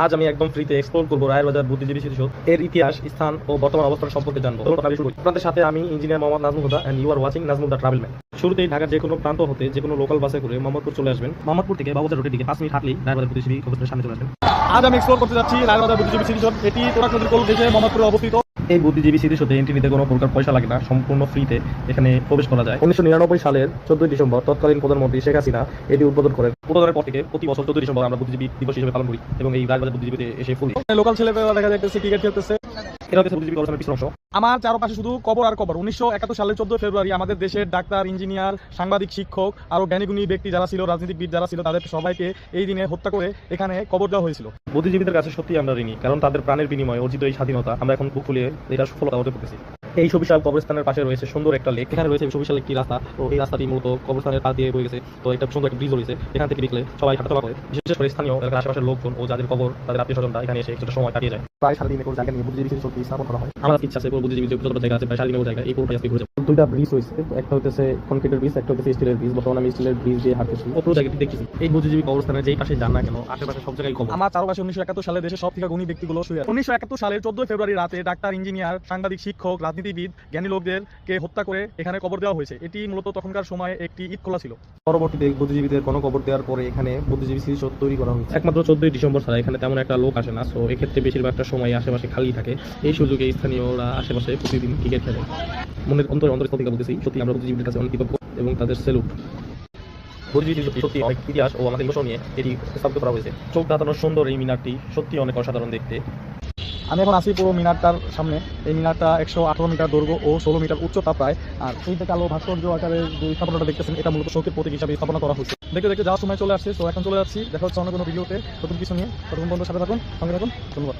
আজ আমি একদম ফ্রিতে এক্সপ্লোর করব রায়ের বাজার বুদ্ধিজীবী স্মৃতিসৌধ এর ইতিহাস, স্থান ও বর্তমান অবস্থান সম্পর্কে জানব। আপনাদের সাথে আমি engineer Mohammad Nazmul Huda and you are watching Nazmul the travel man শুরুতেই ঢাকার যে কোনো প্রান্ত হতে যে কোনো লোকাল বাসে করে মোহাম্মদপুর চলে আসবেন। মোহাম্মদপুর থেকে বাবুজার রোডের দিকে পাঁচ মিনিট হাঁটলেই রায়েরবাজার বুদ্ধিজীবী কবরের সামনে চলে আসবেন। আজ আমি এক্সপ্লোর করতে যাচ্ছি রায়বাজার বুদ্ধিজীবী স্মৃতিসৌধ এটি তোরা নদীর কোল দেশে মোহাম্মদপুরে অবস্থিত। এই বুদ্ধিজীবী স্মৃতিসৌধে এন্ট্রি নিতে কোনো প্রকার পয়সা লাগে না সম্পূর্ণ ফ্রিতে এখানে প্রবেশ করা যায়। উনিশশো নিরানব্বই সালের চোদ্দই ডিসেম্বর তৎকালীন প্রধানমন্ত্রী শেখ হাসিনা এটি উদ্বোধন করেন। উদ্বোধনের পর থেকে প্রতি বছর চোদ্দই ডিসেম্বর আমরা বুদ্ধিজীবী দিবস হিসেবে পালন করি এবং এই রাজবাজার বুদ্ধিজীবীতে এসে ফুল লোকাল ছেলেপেলা দেখা যাইতেছে ক্রিকেট খেলতেছে। এটা হচ্ছে বুদ্ধিজীবী কবরস্থানের পিছন অংশ। আমার চারপাশে শুধু কবর আর কবর। উনিশশো একাত্তর সালের চোদ্দ ফেব্রুয়ারি আমাদের দেশের ডাক্তার ইঞ্জিনিয়ার সাংবাদিক শিক্ষক আরও জ্ঞানীগুণী ব্যক্তি যারা ছিল রাজনীতিবিদ যারা ছিল তাদের সবাইকে এই দিনে হত্যা করে এখানে কবর দেওয়া হয়েছিল। বুদ্ধিজীবীদের কাছে সত্যি আমরা ঋণী কারণ তাদের প্রাণের বিনিময়ে অর্জিত এই স্বাধীনতা আমরা এখন বুক ফুলিয়ে এটা সফলতা অর্জন পেরেছি এই সুবিশাল কবরস্থানের পাশে রয়েছে সুন্দর একটা লেক এখানে রয়েছে সুবিশাল একটি রাস্তা। তো এই রাস্তাটি মূলত কবরস্থানের পাশ দিয়ে বয়ে গেছে। তো একটা সুন্দর একটা ব্রিজ রয়েছে। এখান থেকে দেখলে সবাই হাঁটাচলা করে। বিশেষ করে স্থানীয় এলাকার আশেপাশের লোকজন ও যাদের কবর তাদের আত্মীয় স্বজনরা এখানে এসে কিছুটা সময় কাটিয়ে যায়। প্রায় সারাদিন একর জায়গা নিয়ে বুদ্ধিজীবী শক্তি স্থাপন করা হয়। আমার ইচ্ছা আছে পুরো বুদ্ধিজীবী যতটা জায়গা আছে প্রায় সারাদিন জায়গা এই পুরোটাই আজকে ঘুরে। দুইটা ব্রিজ রয়েছে। একটা হচ্ছে কনক্রিটের ব্রিজ একটা হচ্ছে স্টিলের ব্রিজ বর্তমানে আমি স্টিলের ব্রিজ দিয়ে হাঁটতেছি। পুরো জায়গাটি দেখতেছি? এই বুদ্ধিজীবী কবরস্থানের যেই পাশে যান না কেন আশেপাশে সব জায়গায় কবর। আমার চারপাশে উনিশশো একাত্তর সালে দেশের সব থেকে গুণী ব্যক্তিগুলো শুয়ে আছে। উনিশশো একাত্তর সালের চোদ্দই ফেব্রুয়ারি রাতে ডাক্তার ইঞ্জিনিয়ার সাংবাদিক শিক্ষক রাজনীতিবিদ জ্ঞানী লোকদেরকে হত্যা করে এখানে কবর দেওয়া হয়েছে। এটি মূলত তখনকার সময়ে একটি ঈদ খোলা ছিল। পরবর্তীতে বুদ্ধিজীবীদের কোনো কবর দেওয়ার পরে এখানে বুদ্ধিজীবী স্মৃতিসৌধ তৈরি করা হয়েছে। একমাত্র চোদ্দই ডিসেম্বর ছাড়া এখানে তেমন একটা লোক আসে না তো এক্ষেত্রে বেশিরভাগটা সময় আশেপাশে খালি থাকে। এই সুযোগে স্থানীয়রা আশেপাশে প্রতিদিন ক্রিকেট খেলে। মনের অন্তরে অন্তর থেকে বলতেছি, সত্যি আমরা বুদ্ধিজীবীদের কাছে অনেক কৃতজ্ঞ এবং তাদের সেলুট। বুদ্ধিজীবী সত্যি অনেক ইতিহাস ও আমাদের এটি স্থাপিত করা হয়েছে। চোখ সুন্দর এই মিনারটি সত্যি অনেক অসাধারণ দেখতে। আমি এখন আছি পুরো মিনারটার সামনে। এই মিনারটা একশো আঠারো মিটার দৈর্ঘ্য ও ষোলো মিটার উচ্চতা প্রায়। আর যে কালো ভাস্কর্য আকারে যে স্থাপনাটা দেখতেছেন, এটা মূলত শোকের প্রতীক হিসাবে স্থাপনা করা হয়েছে। দেখতে দেখতে যাওয়ার সময় চলে আসছে, তো এখন চলে যাচ্ছি। দেখা হচ্ছে অন্য কোনো ভিডিওতে। নতুন কিছু নিয়ে। ততক্ষণ বন্ধুর সাথে থাকুন, সঙ্গে থাকুন। ধন্যবাদ।